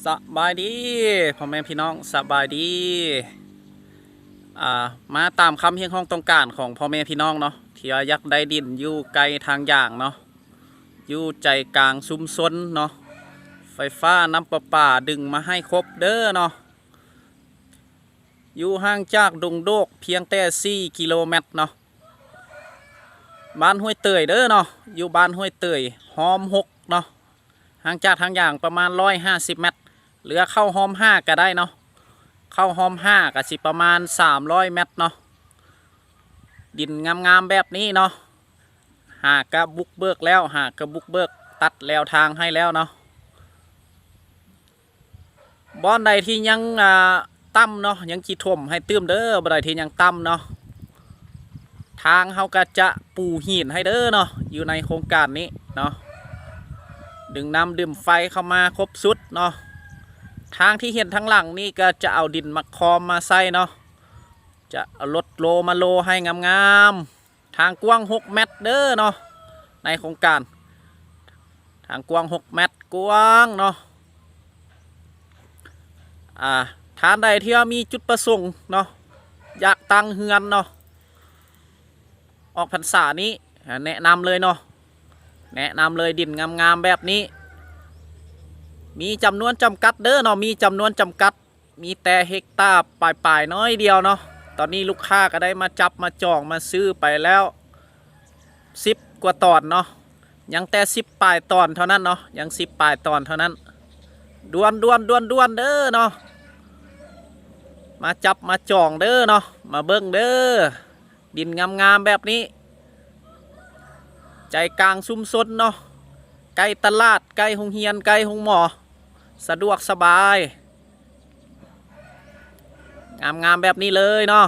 สบายดีพ่อแม่พี่น้องสบายดีอ่ามาตามคำเฮียงห้องต้องการของพ่อแม่พี่น้องเนาะที่ว่าอยากได้ดินอยู่ไกลทางอย่างเนาะอยู่ใจกลางซุ้มซนเนาะไฟฟ้าน้ำประปาดึงมาให้ครบเด้อเนาะอยู่ห่างจากดงโดกเพียงแต่ 4 กิโลเมตรเนาะบ้านห้วยเตยเด้อเนาะอยู่บ้านห้วยเตยหอมหกเนาะห่างจากทางอย่างประมาณ 150 เมตร เหลือเข้าหอมห้าก็ได้เนาะเข้าหอมห้าก็สิประมาณ300เมตรเนาะดินงามๆแบบนี้เนาะหากกระบุกเบิกแล้วหากกระบุกเบิกตัดแล้วทางให้แล้วเนาะบอนใดที่ยังอ่าต่ำเนาะยังจีท่วมให้ตื้มเด้อบ่ใดที่ยังต่ำเนาะทางเขาก็จะปูหินให้เด้อเนาะอยู่ในโครงการนี้เนาะดึงน้ำดื่มไฟเข้ามาครบสุดเนาะ ทางที่เห็นทางหลังนี่ก็จะเอาดินมาคอมมาใส่เนาะจะเอารถโลมาโลให้งามๆทางกว้าง 6 เมตรเด้อเนาะในโครงการ ทางกว้าง 6 เมตรกว้างเนาะอ่าทานใดที่ว่ามีจุดประสงค์เนาะอยากตั้งเฮือนเนาะออกพรรษานี้แนะนำเลยเนาะแนะนำเลยดินงามๆแบบนี้ มีจำนวนจำกัดเด้อเนาะมีจำนวนจำกัด มีแต่เฮกตาร์ปลายๆน้อยเดียวเนาะตอนนี้ลูกค้าก็ได้มาจับมาจองมาซื้อไปแล้วสิบกว่าตอนเนาะยังแต่สิบปลายตอนเท่านั้นเนาะยังสิบปลายตอนเท่านั้นดวนดวนดวนดวนเด้อเนาะมาจับมาจองเด้อเนาะมาเบิ้งเด้อดินงามๆแบบนี้ ใจกลางซุ้มซนเนาะใกล้ตลาดใกล้โรงเรียนใกล้โรงหมอ สะดวกสบาย งามๆแบบนี้เลยเนาะ